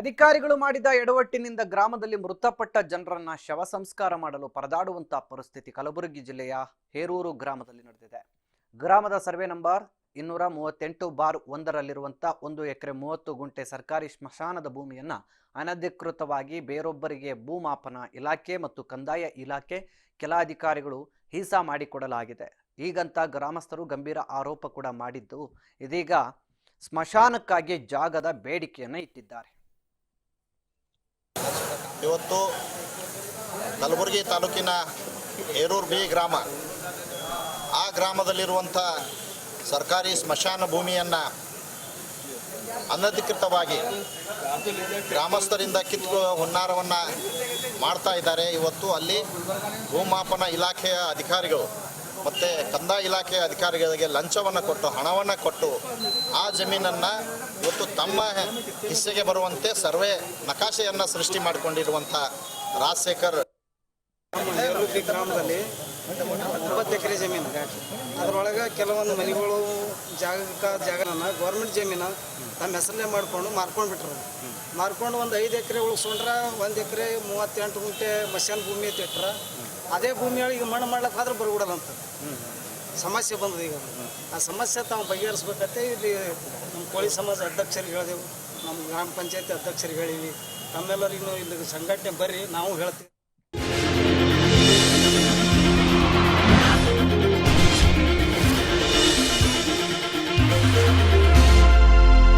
ಅಧಿಕಾರಿಗಳು ಮಾಡಿದ ಎಡವಟ್ಟಿನಿಂದ ಗ್ರಾಮದಲ್ಲಿ ಮೃತಪಟ್ಟ ಜನರನ್ನ ಶವ ಸಂಸ್ಕಾರ ಮಾಡಲು ಪರದಾಡುವಂತಹ ಪರಿಸ್ಥಿತಿ ಕಲಬುರಗಿ ಜಿಲ್ಲೆಯ ಹೇರೂರು ಗ್ರಾಮದಲ್ಲಿ ನಡೆದಿದೆ. ಗ್ರಾಮದ ಸರ್ವೆ ನಂಬರ್ ಇನ್ನೂರ ಮೂವತ್ತೆಂಟು ಬಾರ್ ಒಂದರಲ್ಲಿರುವಂತಹ ಒಂದು ಎಕರೆ ಮೂವತ್ತು ಗುಂಟೆ ಸರ್ಕಾರಿ ಸ್ಮಶಾನದ ಭೂಮಿಯನ್ನ ಅನಧಿಕೃತವಾಗಿ ಬೇರೊಬ್ಬರಿಗೆ ಭೂಮಾಪನ ಇಲಾಖೆ ಮತ್ತು ಕಂದಾಯ ಇಲಾಖೆ ಕೆಲ ಅಧಿಕಾರಿಗಳು ಹೀಸಾ ಮಾಡಿಕೊಡಲಾಗಿದೆ. ಈಗಂತ ಗ್ರಾಮಸ್ಥರು ಗಂಭೀರ ಆರೋಪ ಕೂಡ ಮಾಡಿದ್ದು, ಇದೀಗ ಸ್ಮಶಾನಕ್ಕಾಗಿ ಜಾಗದ ಬೇಡಿಕೆಯನ್ನು ಇಟ್ಟಿದ್ದಾರೆ. ಇವತ್ತು ಕಲಬುರಗಿ ತಾಲೂಕಿನ ಏರೂರ್ ಬಿ ಗ್ರಾಮ, ಆ ಗ್ರಾಮದಲ್ಲಿರುವಂಥ ಸರ್ಕಾರಿ ಸ್ಮಶಾನ ಭೂಮಿಯನ್ನು ಅನಧಿಕೃತವಾಗಿ ಗ್ರಾಮಸ್ಥರಿಂದ ಕಿತ್ತು ಹುನ್ನಾರವನ್ನು ಮಾಡ್ತಾ ಇದ್ದಾರೆ. ಇವತ್ತು ಅಲ್ಲಿ ಭೂಮಾಪನ ಇಲಾಖೆಯ ಅಧಿಕಾರಿಗಳು ಮತ್ತು ಕಂದಾಯ ಇಲಾಖೆ ಅಧಿಕಾರಿಗಳಿಗೆ ಲಂಚವನ್ನು ಕೊಟ್ಟು, ಹಣವನ್ನು ಕೊಟ್ಟು ಆ ಜಮೀನನ್ನು ಇವತ್ತು ತಮ್ಮ ಹಿಸ್ಸೆಗೆ ಬರುವಂತೆ ಸರ್ವೆ ನಕಾಶೆಯನ್ನು ಸೃಷ್ಟಿ ಮಾಡಿಕೊಂಡಿರುವಂಥ ರಾಜಶೇಖರ್. ಗ್ರಾಮದಲ್ಲಿ ಒಂಬತ್ತು ಎಕರೆ ಜಮೀನು. ಅದರೊಳಗೆ ಕೆಲವೊಂದು ಮನೆಗಳು ಜಾಗಕ್ಕೆ ಜಾಗನ ಗೌರ್ಮೆಂಟ್ ಜಮೀನು ತಮ್ಮ ಹೆಸರಲ್ಲೇ ಮಾಡಿಕೊಂಡು ಮಾರ್ಕೊಂಡು ಬಿಟ್ರು. ಮಾರ್ಕೊಂಡು ಒಂದು ಐದು ಎಕರೆ ಉಳಿಸ್ಕೊಂಡ್ರೆ ಒಂದು ಎಕರೆ ಮೂವತ್ತೆಂಟು ಗುಂಟೆ ಮಶಾನ್ ಭೂಮಿ ಐತೆ ಇಟ್ರ, ಅದೇ ಭೂಮಿಯೊಳಗೆ ಮಣ್ಣು ಮಾಡ್ಲಿಕ್ಕೆ ಆದ್ರೆ ಅಂತ ಸಮಸ್ಯೆ ಬಂದದ ಈಗ. ಆ ಸಮಸ್ಯೆ ತಾವು ಬಗೆಹರಿಸ್ಬೇಕಂತೆ ಇಲ್ಲಿ ನಮ್ಮ ಕೋಳಿ ಸಮಾಜ ಅಧ್ಯಕ್ಷರಿಗೆ ಹೇಳಿದೆವು. ನಮ್ಮ ಗ್ರಾಮ ಪಂಚಾಯತಿ ಅಧ್ಯಕ್ಷರಿಗೆ ಹೇಳೀವಿ ತಮ್ಮೆಲ್ಲರಿಗೂ ಇಲ್ಲಿ ಸಂಘಟನೆ ಬರ್ರಿ, ನಾವು ಹೇಳ್ತೀವಿ.